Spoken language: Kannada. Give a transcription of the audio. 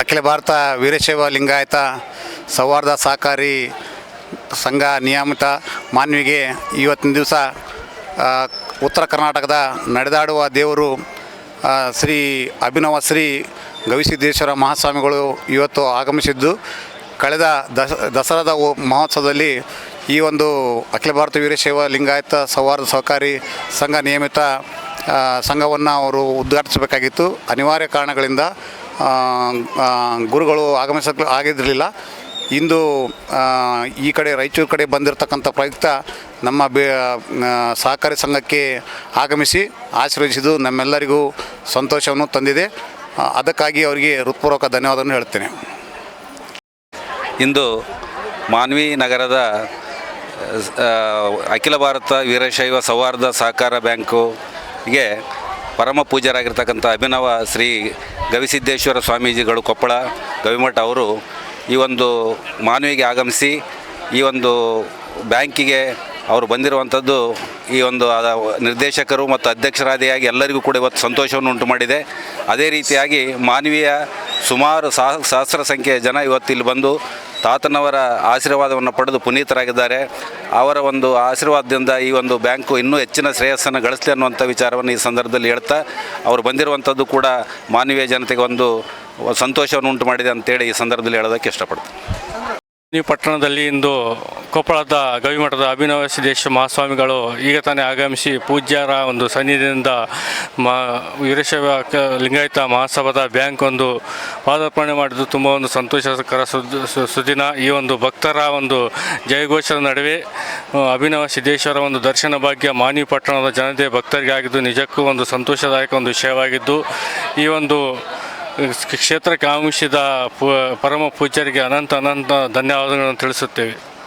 ಅಖಿಲ ಭಾರತ ವೀರಶೈವ ಲಿಂಗಾಯತ ಸೌಹಾರ್ದ ಸಹಕಾರಿ ಸಂಘ ನಿಯಮಿತ ಮಾನ್ವಿಗೆ ಇವತ್ತಿನ ದಿವಸ ಉತ್ತರ ಕರ್ನಾಟಕದ ನಡೆದಾಡುವ ದೇವರು ಶ್ರೀ ಅಭಿನವ ಶ್ರೀ ಗವಿಸಿದ್ದೇಶ್ವರ ಮಹಾಸ್ವಾಮಿಗಳು ಇವತ್ತು ಆಗಮಿಸಿದ್ದು. ಕಳೆದ ದಸ, ದಸರಾದ ಮಹೋತ್ಸವದಲ್ಲಿ ಈ ಒಂದು ಅಖಿಲ ಭಾರತ ವೀರಶೈವ ಲಿಂಗಾಯತ ಸೌಹಾರ್ದ ಸಹಕಾರಿ ಸಂಘ ನಿಯಮಿತ ಸಂಘವನ್ನು ಅವರು ಉದ್ಘಾಟಿಸಬೇಕಾಗಿತ್ತು. ಅನಿವಾರ್ಯ ಕಾರಣಗಳಿಂದ ಗುರುಗಳು ಆಗಮಿಸಕ್ಕೆ ಆಗಿದ್ದಿರಲಿಲ್ಲ ಇಂದು ಈ ಕಡೆ ರಾಯಚೂರು ಕಡೆ ಬಂದಿರತಕ್ಕಂಥ ಪ್ರಯುಕ್ತ ನಮ್ಮ ಬೇ ಸಹಕಾರಿ ಸಂಘಕ್ಕೆ ಆಗಮಿಸಿ ಆಶೀರ್ವದಿಸಿದ್ದು ನಮ್ಮೆಲ್ಲರಿಗೂ ಸಂತೋಷವನ್ನು ತಂದಿದೆ. ಅದಕ್ಕಾಗಿ ಅವರಿಗೆ ಹೃತ್ಪೂರ್ವಕ ಧನ್ಯವಾದವನ್ನು ಹೇಳ್ತೇನೆ. ಇಂದು ಮಾನ್ವಿ ನಗರದ ಅಖಿಲ ಭಾರತ ವೀರಶೈವ ಸೌಹಾರ್ದ ಸಹಕಾರ ಬ್ಯಾಂಕುಗೆ ಪರಮ ಪೂಜ್ಯರಾಗಿರ್ತಕ್ಕಂಥ ಅಭಿನವ ಶ್ರೀ ಗವಿಸಿದ್ದೇಶ್ವರ ಸ್ವಾಮೀಜಿಗಳು ಕೊಪ್ಪಳ ಗವಿಮಠ ಅವರು ಈ ಒಂದು ಮಾನವಿಗೆ ಆಗಮಿಸಿ ಈ ಒಂದು ಬ್ಯಾಂಕಿಗೆ ಅವರು ಬಂದಿರುವಂಥದ್ದು ಈ ಒಂದು ನಿರ್ದೇಶಕರು ಮತ್ತು ಅಧ್ಯಕ್ಷರಾದಿಯಾಗಿ ಎಲ್ಲರಿಗೂ ಕೂಡ ಇವತ್ತು ಸಂತೋಷವನ್ನು ಉಂಟು ಮಾಡಿದೆ. ಅದೇ ರೀತಿಯಾಗಿ ಮಾನವೀಯ ಸುಮಾರು ಸಹ ಸಹಸ್ರ ಸಂಖ್ಯೆಯ ಜನ ಇವತ್ತು ಇಲ್ಲಿ ಬಂದು ತಾತನವರ ಆಶೀರ್ವಾದವನ್ನು ಪಡೆದು ಪುನೀತರಾಗಿದ್ದಾರೆ. ಅವರ ಒಂದು ಆಶೀರ್ವಾದದಿಂದ ಈ ಒಂದು ಬ್ಯಾಂಕು ಇನ್ನೂ ಹೆಚ್ಚಿನ ಶ್ರೇಯಸ್ಸನ್ನು ಗಳಿಸಲಿ ಅನ್ನುವಂಥ ವಿಚಾರವನ್ನು ಈ ಸಂದರ್ಭದಲ್ಲಿ ಹೇಳ್ತಾ, ಅವರು ಬಂದಿರುವಂಥದ್ದು ಕೂಡ ಮಾನವೀಯ ಜನತೆಗೆ ಒಂದು ಸಂತೋಷವನ್ನು ಉಂಟು ಮಾಡಿದೆ ಅಂತೇಳಿ ಈ ಸಂದರ್ಭದಲ್ಲಿ ಹೇಳೋದಕ್ಕೆ ಇಷ್ಟಪಡ್ತೀನಿ. ಈ ಪಟ್ಟಣದಲ್ಲಿ ಇಂದು ಕೊಪ್ಪಳದ ಗವಿಮಠದ ಅಭಿನವ ಮಹಾಸ್ವಾಮಿಗಳು ಈಗ ತಾನೇ ಆಗಮಿಸಿ ಪೂಜ್ಯರ ಒಂದು ಸನ್ನಿಧಿಯಿಂದ ಮಾ ವೀರಶೈವ ಲಿಂಗಾಯತ ಮಹಾಸಭಾದ ಬ್ಯಾಂಕ್ ಒಂದು ಪಾದಾರ್ಪಣೆ ಮಾಡಿದ್ದು ತುಂಬ ಒಂದು ಸಂತೋಷಕರ ಸುದ್- ಸುದಿನ. ಈ ಒಂದು ಭಕ್ತರ ಒಂದು ಜಯಘೋಷದ ನಡುವೆ ಅಭಿನವ ಸಿದ್ದೇಶ್ವರ ಒಂದು ದರ್ಶನ ಭಾಗ್ಯ ಮಾನಿ ಪಟ್ಟಣದ ಜನತೆ ಭಕ್ತರಿಗೆ ಆಗಿದ್ದು ನಿಜಕ್ಕೂ ಒಂದು ಸಂತೋಷದಾಯಕ ಒಂದು ವಿಷಯವಾಗಿದ್ದು, ಈ ಒಂದು ಕ್ಷೇತ್ರಕ್ಕೆ ಆಗಮಿಸಿದ ಪರಮ ಪೂಜ್ಯರಿಗೆ ಅನಂತ ಅನಂತ ಧನ್ಯವಾದಗಳನ್ನು ತಿಳಿಸುತ್ತೇವೆ.